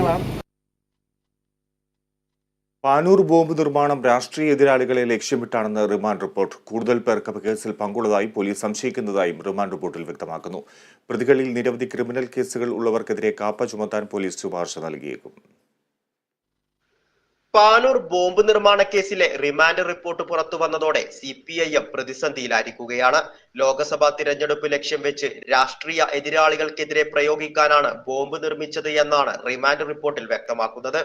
കാര്യങ്ങളാണ് പാനൂർ ബോംബ് നിർമ്മാണം രാഷ്ട്രീയ എതിരാളികളെ ലക്ഷ്യമിട്ടാണെന്ന് റിമാൻഡ് റിപ്പോർട്ട്. കൂടുതൽ പേർക്ക് കേസിൽ പങ്കുള്ളതായി പോലീസ് സംശയിക്കുന്നതായും റിമാൻഡ് റിപ്പോർട്ടിൽ വ്യക്തമാക്കുന്നു. പ്രതികളിൽ നിരവധി ക്രിമിനൽ കേസുകൾ ഉള്ളവർക്കെതിരെ കാപ്പ ചുമത്താൻ പോലീസ് ശുപാർശ നൽകിയേക്കും. പാനൂർ ബോംബ് നിർമ്മാണ കേസിലെ റിമാൻഡ് റിപ്പോർട്ട് പുറത്തു വന്നതോടെ സി പി ഐ എം പ്രതിസന്ധിയിലായിരിക്കുകയാണ്. ലോക്സഭാ തിരഞ്ഞെടുപ്പ് ലക്ഷ്യം വെച്ച് രാഷ്ട്രീയ എതിരാളികൾക്കെതിരെ പ്രയോഗിക്കാനാണ് ബോംബ് നിർമ്മിച്ചത് എന്നാണ് റിമാൻഡ് റിപ്പോർട്ടിൽ വ്യക്തമാക്കുന്നത്.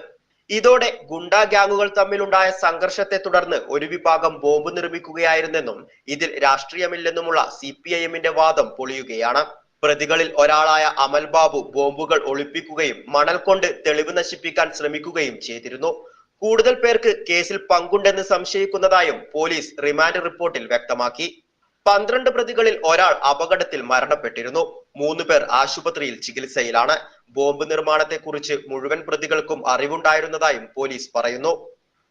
ഇതോടെ ഗുണ്ടാ ഗ്യാങ്ങുകൾ തമ്മിലുണ്ടായ സംഘർഷത്തെ തുടർന്ന് ഒരു വിഭാഗം ബോംബ് നിർമ്മിക്കുകയായിരുന്നെന്നും ഇതിൽ രാഷ്ട്രീയമില്ലെന്നുമുള്ള സി പി ഐ എമ്മിന്റെ വാദം പൊളിയുകയാണ്. പ്രതികളിൽ ഒരാളായ അമൽ ബാബു ബോംബുകൾ ഒളിപ്പിക്കുകയും മണൽ കൊണ്ട് തെളിവ് നശിപ്പിക്കാൻ ശ്രമിക്കുകയും ചെയ്തിരുന്നു. കൂടുതൽ പേർക്ക് കേസിൽ പങ്കുണ്ടെന്ന് സംശയിക്കുന്നതായും പോലീസ് റിമാൻഡ് റിപ്പോർട്ടിൽ വ്യക്തമാക്കി. പന്ത്രണ്ട് പ്രതികളിൽ ഒരാൾ അപകടത്തിൽ മരണപ്പെട്ടിരുന്നു. മൂന്ന് പേർ ആശുപത്രിയിൽ ചികിത്സയിലാണ്. ബോംബ് നിർമ്മാണത്തെക്കുറിച്ച് മുഴുവൻ പ്രതികൾക്കും അറിവുണ്ടായിരുന്നതായും പോലീസ് പറയുന്നു.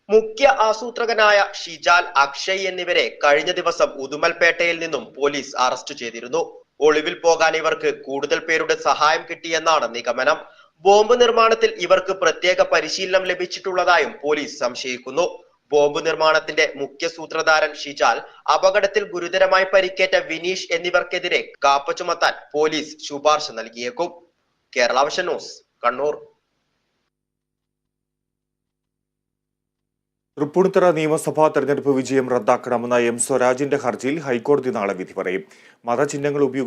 മുഖ്യ ആസൂത്രകനായ ഷിജാൽ അക്ഷയ് എന്നിവരെ കഴിഞ്ഞ ദിവസം ഉദുമൽപേട്ടയിൽ നിന്നും പോലീസ് അറസ്റ്റ് ചെയ്തിരുന്നു. ഒളിവിൽ പോകാൻ ഇവർക്ക് കൂടുതൽ പേരുടെ സഹായം കിട്ടിയെന്നാണ് നിഗമനം. ബോംബ് നിർമ്മാണത്തിൽ ഇവർക്ക് പ്രത്യേക പരിശീലനം ലഭിച്ചിട്ടുള്ളതായും പോലീസ് സംശയിക്കുന്നു. ബോംബ് നിർമ്മാണത്തിന്റെ മുഖ്യ സൂത്രധാരൻ ഷിജാൽ അപകടത്തിൽ ഗുരുതരമായി പരിക്കേറ്റ വിനീഷ് എന്നിവർക്കെതിരെ കാപ്പ ചുമത്താൻ പോലീസ് ശുപാർശ നൽകിയേക്കും. Kerala Vision News Kannur. Tripunithura നിയമസഭാ തെരഞ്ഞെടുപ്പ് വിജയം റദ്ദാക്കണമെന്ന എം സ്വരാജിന്റെ ഹർജിയിൽ ഹൈക്കോടതി നാളെ വിധി പറയും. മതചിഹ്നങ്ങൾ ഉപയോഗിച്ച്